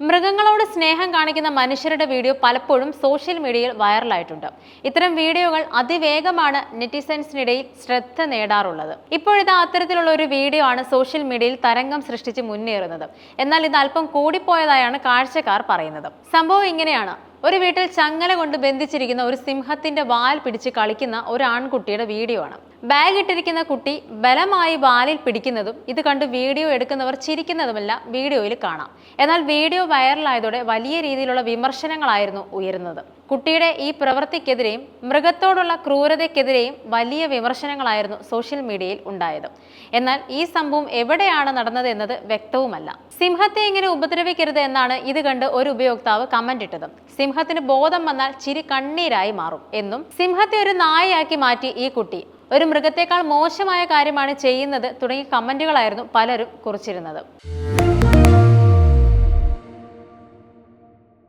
മൃഗങ്ങളോട് സ്നേഹം കാണിക്കുന്ന മനുഷ്യരുടെ വീഡിയോ പലപ്പോഴും സോഷ്യൽ മീഡിയയിൽ വൈറലായിട്ടുണ്ട്. ഇത്തരം വീഡിയോകൾ അതിവേഗമാണ് നെറ്റിസൻസിനിടയിൽ ശ്രദ്ധ നേടാറുള്ളത്. ഇപ്പോഴത്തെ അത്തരത്തിലുള്ള ഒരു വീഡിയോ ആണ് സോഷ്യൽ മീഡിയയിൽ തരംഗം സൃഷ്ടിച്ച് മുന്നേറുന്നത്. എന്നാൽ ഇത് അല്പം കൂടിപ്പോയതായാണ് കാഴ്ചക്കാർ പറയുന്നത്. സംഭവം ഇങ്ങനെയാണ്. ഒരു വീട്ടിൽ ചങ്ങല കൊണ്ട് ബന്ധിച്ചിരിക്കുന്ന ഒരു സിംഹത്തിന്റെ വാൽ പിടിച്ച് കളിക്കുന്ന ഒരു ആൺകുട്ടിയുടെ വീഡിയോ ആണ്. ബാഗ് ഇട്ടിരിക്കുന്ന കുട്ടി ബലമായി വാലിൽ പിടിക്കുന്നതും ഇത് കണ്ട് വീഡിയോ എടുക്കുന്നവർ ചിരിക്കുന്നതുമല്ല വീഡിയോയിൽ കാണാം. എന്നാൽ വീഡിയോ വൈറലായതോടെ വലിയ രീതിയിലുള്ള വിമർശനങ്ങളായിരുന്നു ഉയരുന്നത്. കുട്ടിയുടെ ഈ പ്രവൃത്തിക്കെതിരെയും മൃഗത്തോടുള്ള ക്രൂരതയ്ക്കെതിരെയും വലിയ വിമർശനങ്ങളായിരുന്നു സോഷ്യൽ മീഡിയയിൽ ഉണ്ടായത്. എന്നാൽ ഈ സംഭവം എവിടെയാണ് നടന്നത് എന്നത് വ്യക്തവുമല്ല. സിംഹത്തെ ഇങ്ങനെ ഉപദ്രവിക്കരുത് എന്നാണ് ഇത് കണ്ട് ഒരു ഉപയോക്താവ് കമന്റ് ഇട്ടത്. സിംഹത്തിന് ബോധം വന്നാൽ ചിരി കണ്ണീരായി മാറും എന്നും സിംഹത്തെ ഒരു നായയാക്കി മാറ്റി ഈ കുട്ടി. ഒരു മൃഗത്തെക്കാൾ മോശമായ കാര്യമാണ് ചെയ്യുന്നത് തുടങ്ങിയ കമന്റുകളായിരുന്നു പലരും കുറിച്ചിരുന്നത്.